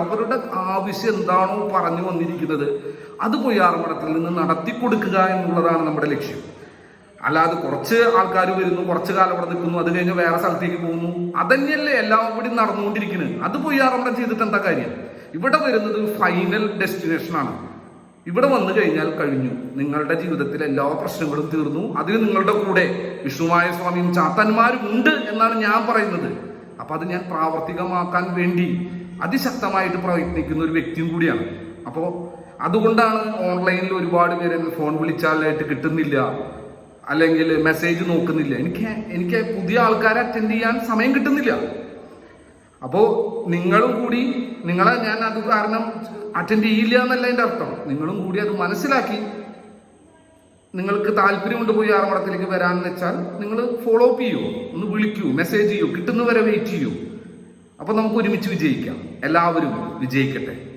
അവരുടെ ആവശ്യം എന്താണോ പറഞ്ഞു വന്നിരിക്കുന്നത് അത് പൊയ്യാറമ്പടത്തിൽ നിന്ന് നടത്തി കൊടുക്കുക എന്നുള്ളതാണ് നമ്മുടെ ലക്ഷ്യം. അല്ലാതെ കുറച്ച് ആൾക്കാർ വരുന്നു കുറച്ച് കാലം അവിടെ നിൽക്കുന്നു അത് കഴിഞ്ഞ് വേറെ സ്ഥലത്തേക്ക് പോകുന്നു. അതന്നെയല്ലേ എല്ലാം കൂടി നടന്നുകൊണ്ടിരിക്കുന്നത്. അത് പൊയ്യാറമ്പടം ചെയ്തിട്ട് എന്താ കാര്യം? ഇവിടെ വരുന്നത് ഫൈനൽ ഡെസ്റ്റിനേഷൻ ആണ്. ഇവിടെ വന്നു കഴിഞ്ഞാൽ കഴിഞ്ഞു. നിങ്ങളുടെ ജീവിതത്തിലെ എല്ലാ പ്രശ്നങ്ങളും തീർന്നു. അതിന് നിങ്ങളുടെ കൂടെ വിഷ്ണുമായ സ്വാമിയും ചാത്തന്മാരും ഉണ്ട് എന്നാണ് ഞാൻ പറയുന്നത്. അപ്പൊ അത് ഞാൻ പ്രാവർത്തികമാക്കാൻ വേണ്ടി അതിശക്തമായിട്ട് പ്രവർത്തിക്കുന്ന ഒരു വ്യക്തിയും കൂടിയാണ്. അപ്പോൾ അതുകൊണ്ടാണ് ഓൺലൈനിൽ ഒരുപാട് പേര് ഫോൺ വിളിച്ചാലായിട്ട് കിട്ടുന്നില്ല. അല്ലെങ്കിൽ മെസ്സേജ് നോക്കുന്നില്ല. എനിക്ക് എനിക്ക് പുതിയ ആൾക്കാരെ അറ്റൻഡ് ചെയ്യാൻ സമയം കിട്ടുന്നില്ല. അപ്പോൾ നിങ്ങളും കൂടി നിങ്ങളെ ഞാൻ അത് കാരണം അറ്റൻഡ് ചെയ്യില്ല എന്നല്ല എന്റെ അർത്ഥം. നിങ്ങളും കൂടി അത് മനസ്സിലാക്കി. നിങ്ങൾക്ക് താല്പര്യമുണ്ട് പോയി ആറമടത്തിലേക്ക് വരാമെന്ന് വെച്ചാൽ നിങ്ങൾ ഫോളോ അപ്പ് ചെയ്യൂ. ഒന്ന് വിളിക്കൂ മെസ്സേജ് ചെയ്യൂ കിട്ടുന്നവരെ വെയിറ്റ് ചെയ്യൂ. അപ്പോൾ നമുക്ക് ഒരുമിച്ച് വിജയിക്കാം. എല്ലാവരും വിജയിക്കട്ടെ.